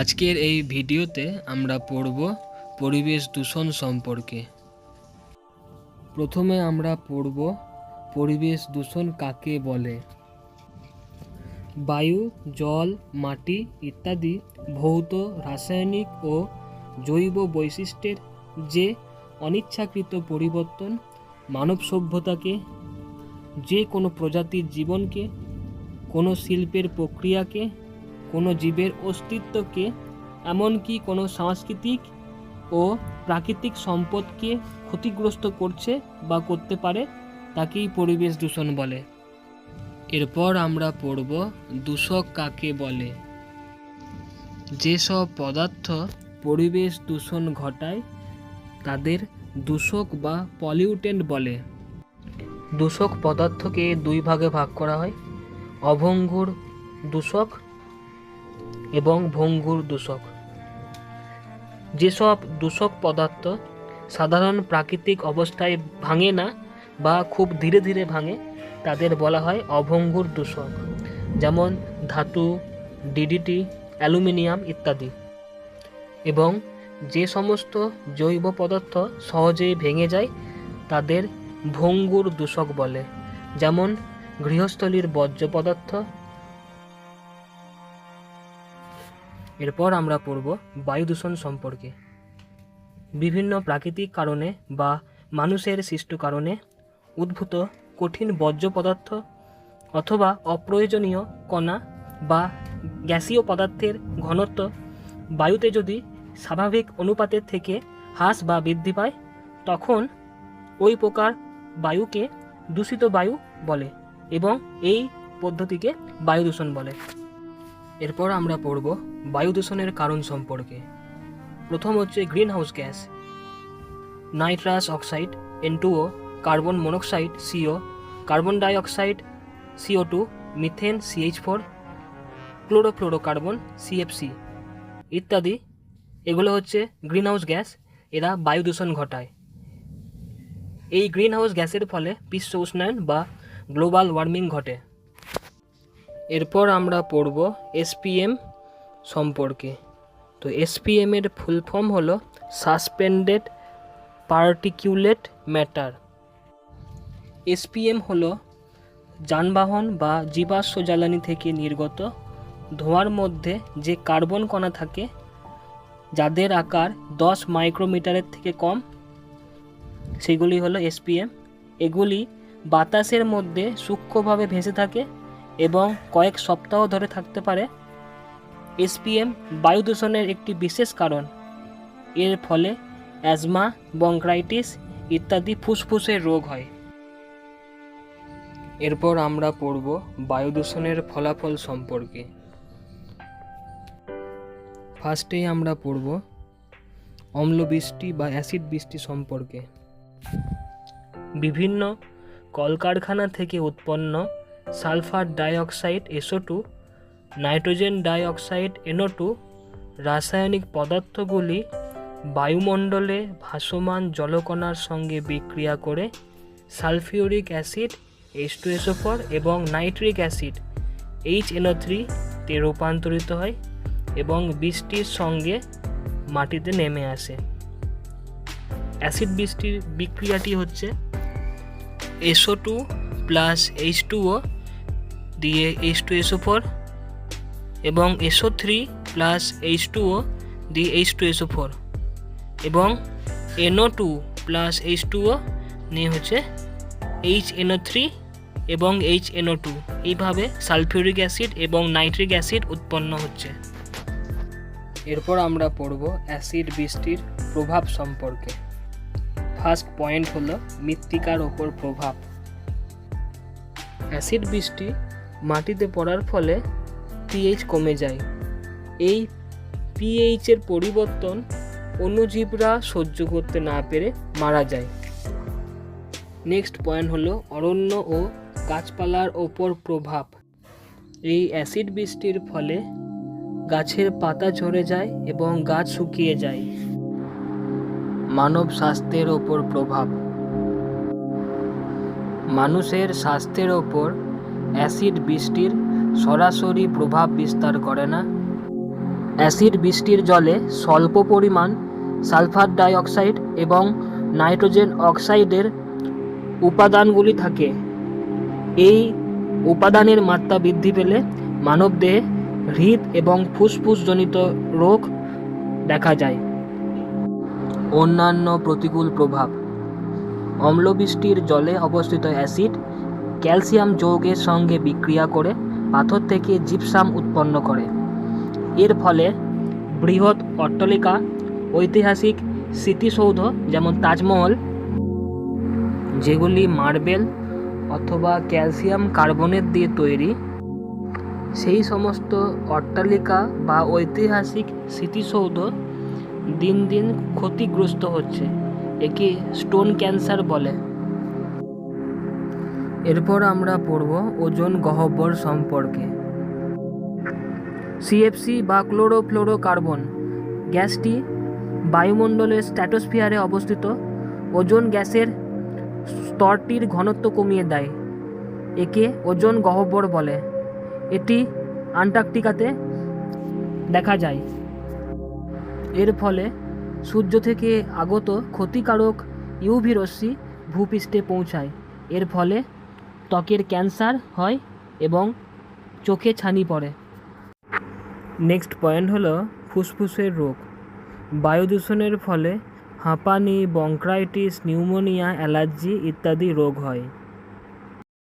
আজকের এই ভিডিওতে আমরা পড়ব পরিবেশ দূষণ সম্পর্কে। প্রথমে আমরা পড়ব পরিবেশ দূষণ কাকে বলে? বায়ু, জল, মাটি ইত্যাদি ভৌত, রাসায়নিক ও জৈব বৈশিষ্ট্যের যে অনিচ্ছাকৃত পরিবর্তন মানব সভ্যতাকে, যে কোনো প্রজাতির জীবনকে, কোনো শিল্পের প্রক্রিয়াকে কোনো জীবের অস্তিত্বকে, এমনকি কোনো সাংস্কৃতিক ও প্রাকৃতিক সম্পদকে ক্ষতিগ্রস্ত করছে বা করতে পারে, তাকেই পরিবেশ দূষণ বলে। এরপর আমরা পড়ব দূষক কাকে বলে। যেসব পদার্থ পরিবেশ দূষণ ঘটায়, তাদের দূষক বা পলিউটেন্ট বলে। দূষক পদার্থকে দুই ভাগে ভাগ করা হয়। অভঙ্গুর দূষক এবং ভঙ্গুর দূষক। যেসব দূষক পদার্থ সাধারণ প্রাকৃতিক অবস্থায় ভাঙে না বা খুব ধীরে ধীরে ভাঙে, তাদের বলা হয় অভঙ্গুর দূষক, যেমন ধাতু ডিডিটি অ্যালুমিনিয়াম ইত্যাদি। এবং যে সমস্ত জৈব পদার্থ সহজেই ভেঙে যায়, তাদের ভঙ্গুর দূষক বলে, যেমন গৃহস্থলীর বর্জ্য পদার্থ এরপর আমরা পড়ব বায়ু দূষণ সম্পর্কে। বিভিন্ন প্রাকৃতিক কারণে বা মানুষের সৃষ্ট কারণে উদ্ভূত কঠিন বর্জ্য পদার্থ অথবা অপ্রয়োজনীয় কণা বা গ্যাসীয় পদার্থের ঘনত্ব বায়ুতে যদি স্বাভাবিক অনুপাতের থেকে হ্রাস বা বৃদ্ধি পায়, তখন ওই প্রকার বায়ুকে দূষিত বায়ু বলে এবং এই পদ্ধতিকে বায়ু দূষণ বলে। এরপর আমরা পড়ব বায়ু দূষণের কারণ সম্পর্কে। প্রথম হচ্ছে greenhouse gas. Nitrous oxide N two O carbon monoxide CO carbon dioxide CO two methane CH four chlorofluorocarbon CFC ইত্যাদি। এগুলো হচ্ছে গ্রিন হাউস গ্যাস, এরা বায়ু দূষণ ঘটায়। এই গ্রিন হাউস গ্যাসের ফলে বিশ্ব উষ্ণায়ন বা গ্লোবাল ওয়ার্মিং ঘটে। এরপর আমরা পড়ব এসপিএম সম্পর্কে। তো এসপিএম এর ফুল ফর্ম হলো সাসপেন্ডেড পার্টিকিউলেট ম্যাটার এসপিএম হলো যানবাহন বা জীবাশ্ম জ্বালানি থেকে নির্গত ধোঁয়ার মধ্যে যে কার্বন কণা থাকে, যাদের আকার দশ মাইক্রোমিটারের থেকে কম, সেগুলি হলো এসপিএম এগুলি বাতাসের মধ্যে সূক্ষ্মভাবে ভেসে থাকে এবং কয়েক সপ্তাহ ধরে থাকতে পারে এসপিএম বায়ু দূষণের একটি বিশেষ কারণ। এর ফলে অ্যাজমা, বংক্রাইটিস ইত্যাদি ফুসফুসের রোগ হয়। এরপর আমরা পড়ব বায়ু দূষণের ফলাফল সম্পর্কে। ফার্স্টেই আমরা পড়ব অম্লবৃষ্টি বা অ্যাসিড বৃষ্টি সম্পর্কে। বিভিন্ন কলকারখানা থেকে উৎপন্ন sulphur dioxide, SO two, nitrogen dioxide, NO two, রাসায়নিক পদার্থগুলি বায়ুমণ্ডলে ভাসমান জলকণার সঙ্গে বিক্রিয়া করে sulphuric acid H two SO four এবং নাইট্রিক অ্যাসিড এইচ এনও থ্রিতে রূপান্তরিত হয় এবং বৃষ্টির সঙ্গে মাটিতে নেমে আসে। অ্যাসিড বৃষ্টির বিক্রিয়াটি হচ্ছে SO two plus H two O দিয়ে এইচ টু এসও ফোর এবং SO three plus H two O দিয়ে এইচ টু এসও ফোর এবং NO two plus H two O নিয়ে হচ্ছে এইচ এনও থ্রি এবং এইচ এনও টু এইভাবে sulphuric acid এবং nitric acid উৎপন্ন হচ্ছে। এরপর আমরা পড়ব অ্যাসিড বৃষ্টির প্রভাব সম্পর্কে। ফার্স্ট পয়েন্ট হলো মৃত্তিকার ওপর প্রভাব। অ্যাসিড বৃষ্টি মাটিতে পড়ার ফলে পিএইচ কমে যায়। এই পিএইচের পরিবর্তন অণুজীবরা সহ্য করতে না পেরে মারা যায়। নেক্সট পয়েন্ট হলো অরণ্য ও গাছপালার ওপর প্রভাব। এই অ্যাসিড বৃষ্টির ফলে গাছের পাতা ঝরে যায় এবং গাছ শুকিয়ে যায়। মানব স্বাস্থ্যের ওপর প্রভাব। মানুষের স্বাস্থ্যের ওপর অ্যাসিড বৃষ্টির সরাসরি প্রভাব বিস্তার করে না। অ্যাসিড বৃষ্টির জলে স্বল্প পরিমাণ সালফার ডাইঅক্সাইড এবং নাইট্রোজেন অক্সাইডের উপাদানগুলি থাকে। এই উপাদানের মাত্রা বৃদ্ধি পেলে মানবদেহে হৃদ এবং ফুসফুসজনিত রোগ দেখা যায়। অন্যান্য প্রতিকূল প্রভাব অম্লবৃষ্টির জলে অবস্থিত অ্যাসিড ক্যালসিয়াম যৌগের সঙ্গে বিক্রিয়া করে পাথর থেকে জিপসাম উৎপন্ন করে। এর ফলে বৃহৎ অট্টালিকা, ঐতিহাসিক স্মৃতিসৌধ যেমন তাজমহল, যেগুলি মার্বেল অথবা ক্যালসিয়াম কার্বনেট দিয়ে তৈরি, সেই সমস্ত অট্টালিকা বা ঐতিহাসিক স্মৃতিসৌধ দিন দিন ক্ষতিগ্রস্ত হচ্ছে। একে স্টোন ক্যান্সার বলে। এরপর আমরা পড়ব ওজন গহ্বর সম্পর্কে। সিএফসি বা ক্লোরোফ্লোরোকার্বন, গ্যাসটি বায়ুমণ্ডলের স্ট্র্যাটোস্ফিয়ারে অবস্থিত। ওজোন গ্যাসের স্তরটির ঘনত্ব কমিয়ে দেয়। একে ওজোন গহ্বর বলে। এটি আন্টার্কটিকাতে দেখা যায়। এর ফলে সূর্য থেকে আগত ক্ষতিকারক ইউভি রশ্মি ভূপৃষ্ঠে পৌঁছায়। এর ফলে ত্বকের ক্যান্সার হয় এবং চোখে ছানি পড়ে। নেক্সট পয়েন্ট হলো ফুসফুসের রোগ। বায়ু দূষণের ফলে হাঁপানি, বংক্রাইটিস, নিউমোনিয়া, অ্যালার্জি ইত্যাদি রোগ হয়।